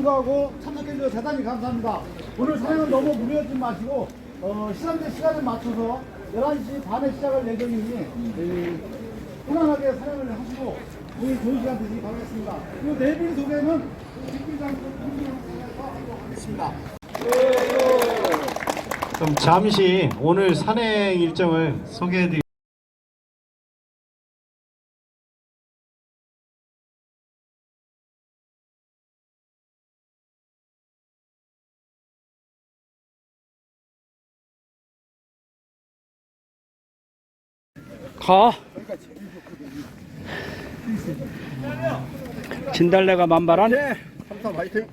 참가하고 참석해주셔서 대단히 감사합니다. 오늘 사행은 너무 무리하지 마시고 어, 시간대 시간에 맞춰서 11시 반에 시작할 예정이니 에, 편안하게 사행을 하시고 오늘 좋은 시간 되시기 바라겠습니다. 그리고 내빈 소개는 김기장 김기장에서 하겠습니다. 그럼 잠시 오늘 산행 일정을 소개해드리 가. 진달래가 만발한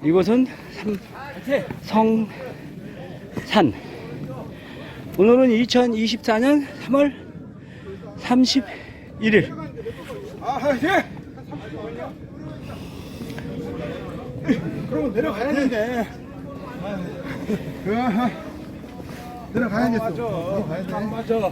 이곳은 삼- 성산. 오늘은 2024년 3월 31일. 그러면 내려가야겠네. 내려가야겠어. 내려가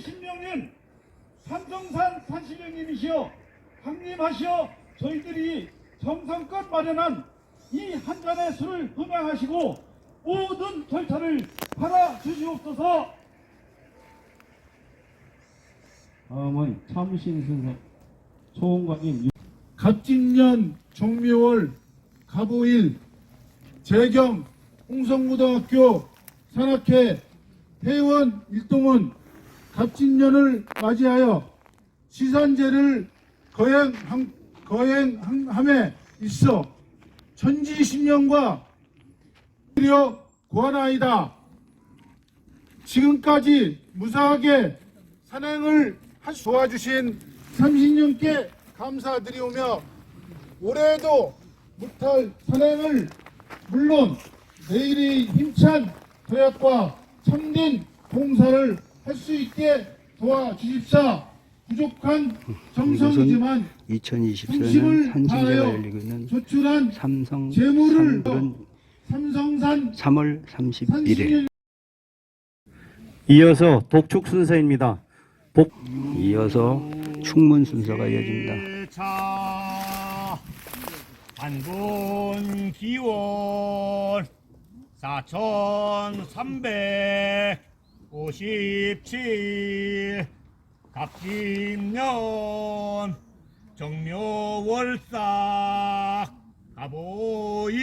신명님 삼성산 산신령님이시여 항림하시어 저희들이 정성껏 마련한 이 한 잔의 술을 음양하시고 모든 절차를 받아 주시옵소서. 다음은 참신승 소원관님. 갑진년 정묘월 갑오일 재경 홍성고등학교 산악회 회원 일동은 갑진년을 맞이하여 시산제를 거행함, 거행함에 있어 천지신명과 드려 구하나이다. 지금까지 무사하게 산행을 도와주신 삼신님께 감사드리오며 올해에도 무탈 산행을 물론 내일의 힘찬 도약과 참된 봉사를 할 수 있게 도와주십사 부족한 정성이지만 2024년 중심을 산신제가 열리고 있는 조출한 삼성 재물을 삼성산 3월 31일. 산신령 이어서 독촉 순서입니다. 복 이어서 충문 순서가 이어집니다. 차 한군 기원 4357 갑진년 정묘월사 가보일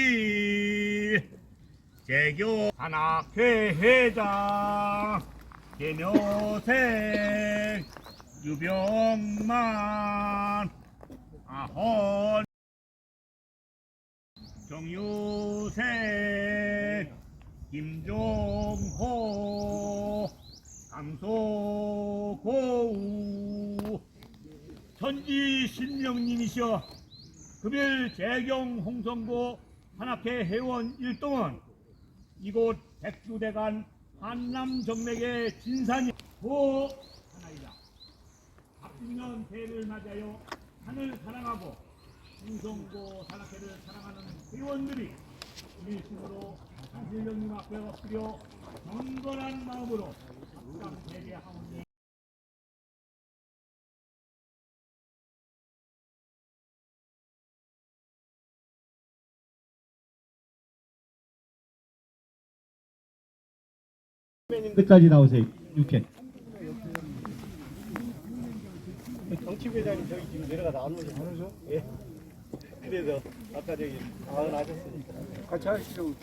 재교 한학회 회장 개묘생 유병만 아헌 정유생 김종호 강소고우 천지 신명님이시여 금일 재경 홍성고 한학회 회원 일동은 이곳 백두대간 한남 정맥의 진산이 고 하나이다. 박진년 대를 맞이하여 산을 사랑하고 홍성고 산악회를 사랑하는 회원들이 일심으로 신명님 앞에 엎드려 경건한 마음으로 끝까지 나오세요. 6회. 정치회장님 저기 지금 내려가서 안 오죠? 안 오죠? 예. 그래서 아까 저기 아은 하셨으니까. 같이 하시죠.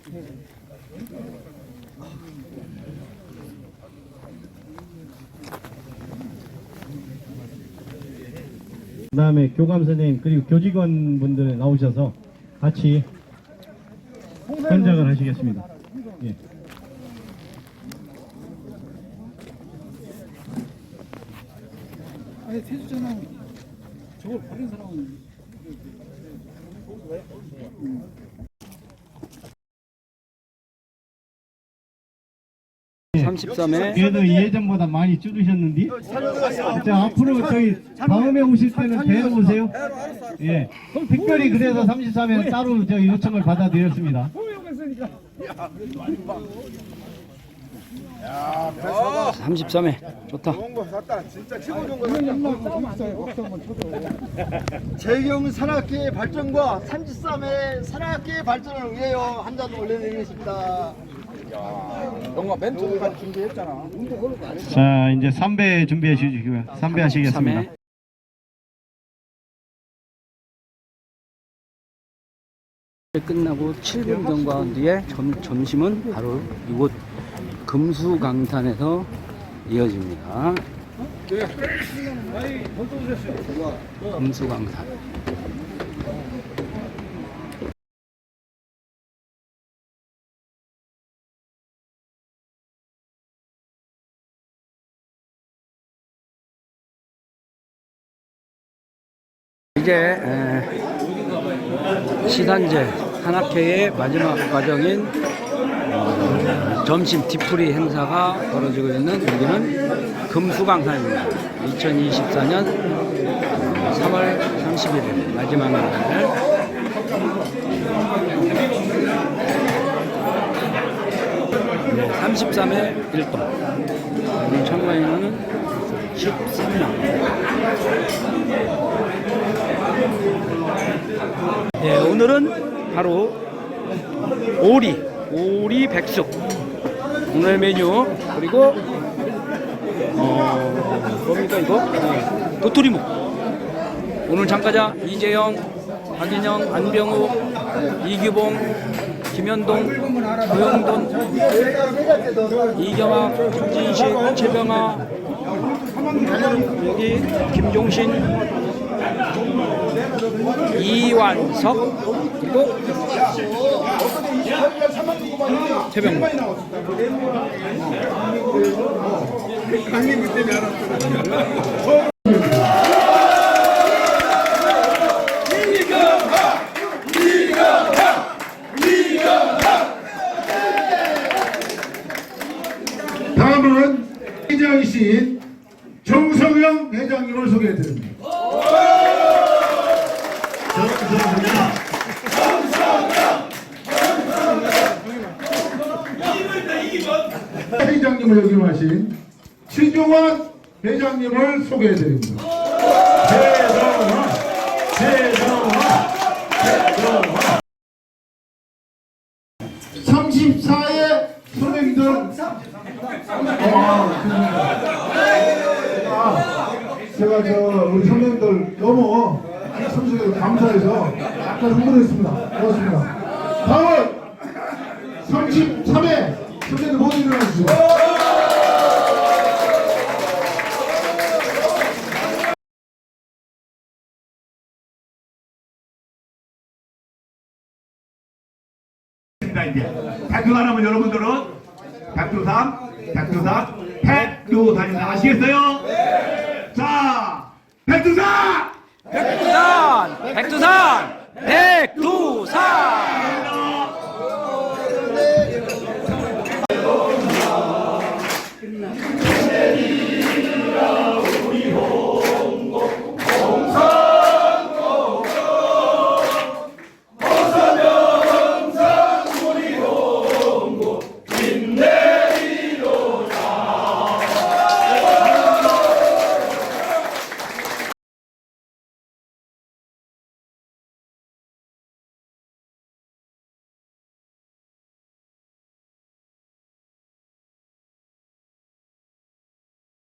그 다음에 교감 선생님 그리고 교직원 분들 나오셔서 같이 현장을 하시겠습니다. 예. 아니 태주잖아. 저걸 버린 사람은 33회 그래도 예전보다 많이 줄으셨는데. 자 앞으로 저희 다음에 오실 때는 배로 오세요. 예. 특별히 그래서 33회는 따로 저 요청을 받아드렸습니다. 33회 좋다 재경 산악회의 발전과 33회 산악회의 발전을 위하여 한 잔 올려드리겠습니다. 자 이제 3배 준비해 주시고요. 3배 하시겠습니다. 3회 끝나고 7분 정도 한 뒤에 점, 점심은 바로 이곳 금수강산에서 이어집니다. 금수강산. 이제 에, 시산제 한학회의 마지막 과정인 어, 점심 뒤풀이 행사가 벌어지고 있는 여기는 금수강산입니다. 2024년 3월 31일 마지막 날 33회 1동 오늘 참가 인원은 13명 네, 오늘은 바로 오리, 오리 백숙. 오늘 메뉴 그리고 어 뭡니까 이거? 네, 도토리묵. 오늘 참가자 이재영, 박인영, 안병우, 이규봉, 김현동, 고영돈, 이경아, 조진식, 최병아, 여기 김종신, 이완석 그리고 최병 다음은 회장이신 정성영 회장님을 소개해드립니다. 회장님을 역임하신 신종환 회장님을 소개해드립니다. 최정환, 최정환, 최정환. 34의 선생님들 아, 제가 저 우리 선생님들 너무 선생님들 감사해서 약간 흥분했습니다. 고맙습니다. 다음은 33회 선생님들 모두 일어나주세요. 자 이제 백두산하면 여러분들은 백두산, 백두산, 백두산입니다. 아시겠어요? 자, 백두산! 백두산 백두산 백두산